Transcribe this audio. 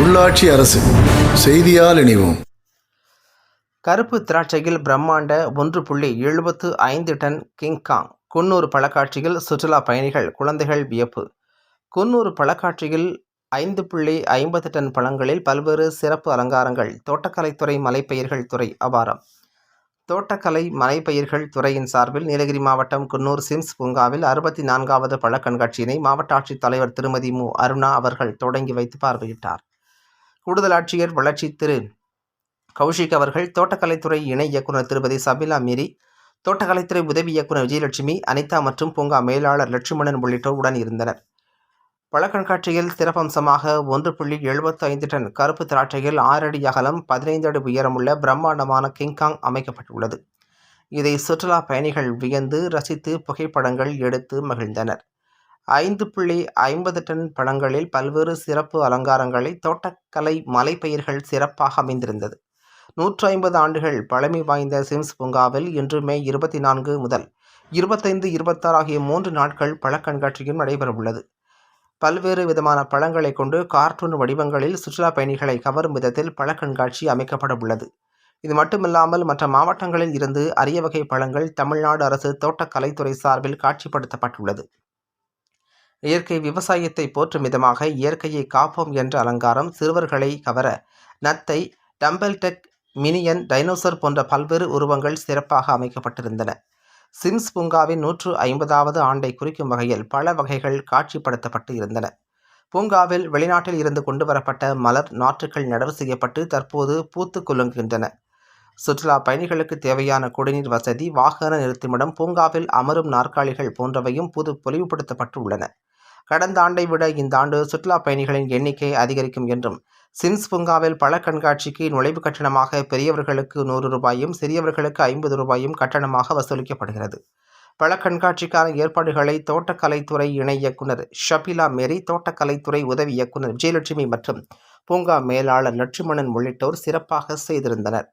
உள்ளாட்சி அரசு செய்தியால் இணைவோம். கருப்பு திராட்சையில் பிரம்மாண்ட ஒன்று புள்ளி எழுபத்து ஐந்து டன் கிங்காங் குன்னூர் பழக்காட்சியில் சுற்றுலா பயணிகள் குழந்தைகள் வியப்பு. குன்னூர் பழக்காட்சியில் ஐந்து புள்ளி ஐம்பது டன் பழங்களில் பல்வேறு சிறப்பு அலங்காரங்கள் தோட்டக்கலைத்துறை மலைப்பயிர்கள் துறை அபாரம். தோட்டக்கலை மலைப்பயிர்கள் துறையின் சார்பில் நீலகிரி மாவட்டம் குன்னூர் சிம்ஸ் பூங்காவில் அறுபத்தி நான்காவது பழக்கண்காட்சியினை மாவட்ட மாவட்ட ஆட்சித்தலைவர் திருமதி மு. அருணா அவர்கள் தொடங்கி வைத்து பார்வையிட்டார். கூடுதல் ஆட்சியர் வளர்ச்சி திரு. கௌஷிக் அவர்கள் தோட்டக்கலைத்துறை இணை இயக்குனர் திருமதி சபிலா மீரி தோட்டக்கலைத்துறை உதவி இயக்குனர் விஜயலட்சுமி அனிதா மற்றும் பூங்கா மேலாளர் லட்சுமணன் உள்ளிட்டோர் உடன் இருந்தனர். பழக்கண்காட்சியில் சிறப்பம்சமாக ஒன்று புள்ளி எழுபத்தி ஐந்து டன் கருப்பு திராட்சையில் ஆறு அடி அகலம் பதினைந்து அடி உயரமுள்ள பிரம்மாண்டமான கிங்காங் அமைக்கப்பட்டுள்ளது. இதை சுற்றுலா பயணிகள் வியந்து ரசித்து புகைப்படங்கள் எடுத்து மகிழ்ந்தனர். ஐந்து புள்ளி ஐம்பது டன் பழங்களில் பல்வேறு சிறப்பு அலங்காரங்களை தோட்டக்கலை மலைப்பயிர்கள் சிறப்பாக அமைந்திருந்தது. நூற்றி ஐம்பது ஆண்டுகள் பழமை வாய்ந்த சிம்ஸ் பூங்காவில் இன்று மே இருபத்தி நான்கு முதல் இருபத்தைந்து இருபத்தாறு ஆகிய மூன்று நாட்கள் பழக்கண்காட்சியும் நடைபெறவுள்ளது. பல்வேறு விதமான பழங்களை கொண்டு கார்ட்டூன் வடிவங்களில் சுற்றுலா பயணிகளை கவரும் விதத்தில் பழக்கண்காட்சி அமைக்கப்பட உள்ளது இது மட்டுமில்லாமல் மற்ற மாவட்டங்களில் இருந்து அரிய வகை பழங்கள் தமிழ்நாடு அரசு தோட்டக்கலைத்துறை சார்பில் காட்சிப்படுத்தப்பட்டுள்ளது. இயற்கை விவசாயத்தை போற்றும் விதமாக இயற்கையை காப்போம் என்ற அலங்காரம் சிறுவர்களை கவர நத்தை டம்பல்டெக் மினியன் டைனோசர் போன்ற பல்வேறு உருவங்கள் சிறப்பாக அமைக்கப்பட்டிருந்தன. சிம்ஸ் பூங்காவின் நூற்று ஐம்பதாவது ஆண்டை குறிக்கும் வகையில் பல வகைகள் காட்சிப்படுத்தப்பட்டு இருந்தன. பூங்காவில் வெளிநாட்டில் இருந்து கொண்டு வரப்பட்ட மலர் நாற்றுகள் நடவு செய்யப்பட்டு தற்போது பூத்து குலுங்குகின்றன. சுற்றுலா பயணிகளுக்கு தேவையான குடிநீர் வசதி வாகன நிறுத்துமிடம் பூங்காவில் அமரும் நாற்காலிகள் போன்றவையும் புது பொலிவுபடுத்தப்பட்டு உள்ளன. கடந்த ஆண்டை விட இந்த ஆண்டு சுற்றுலா பயணிகளின் எண்ணிக்கை அதிகரிக்கும் என்றும் சிம்ஸ் பூங்காவில் பழ கண்காட்சிக்கு நுழைவு கட்டணமாக பெரியவர்களுக்கு நூறு ரூபாயும் சிறியவர்களுக்கு ஐம்பது ரூபாயும் கட்டணமாக வசூலிக்கப்படுகிறது. பல கண்காட்சிக்கான ஏற்பாடுகளை தோட்டக்கலைத்துறை இணை இயக்குனர் ஷபிலா மேரி தோட்டக்கலைத்துறை உதவி இயக்குனர் விஜயலட்சுமி மற்றும் பூங்கா மேலாளர் லட்சுமணன் உள்ளிட்டோர் சிறப்பாக செய்திருந்தனர்.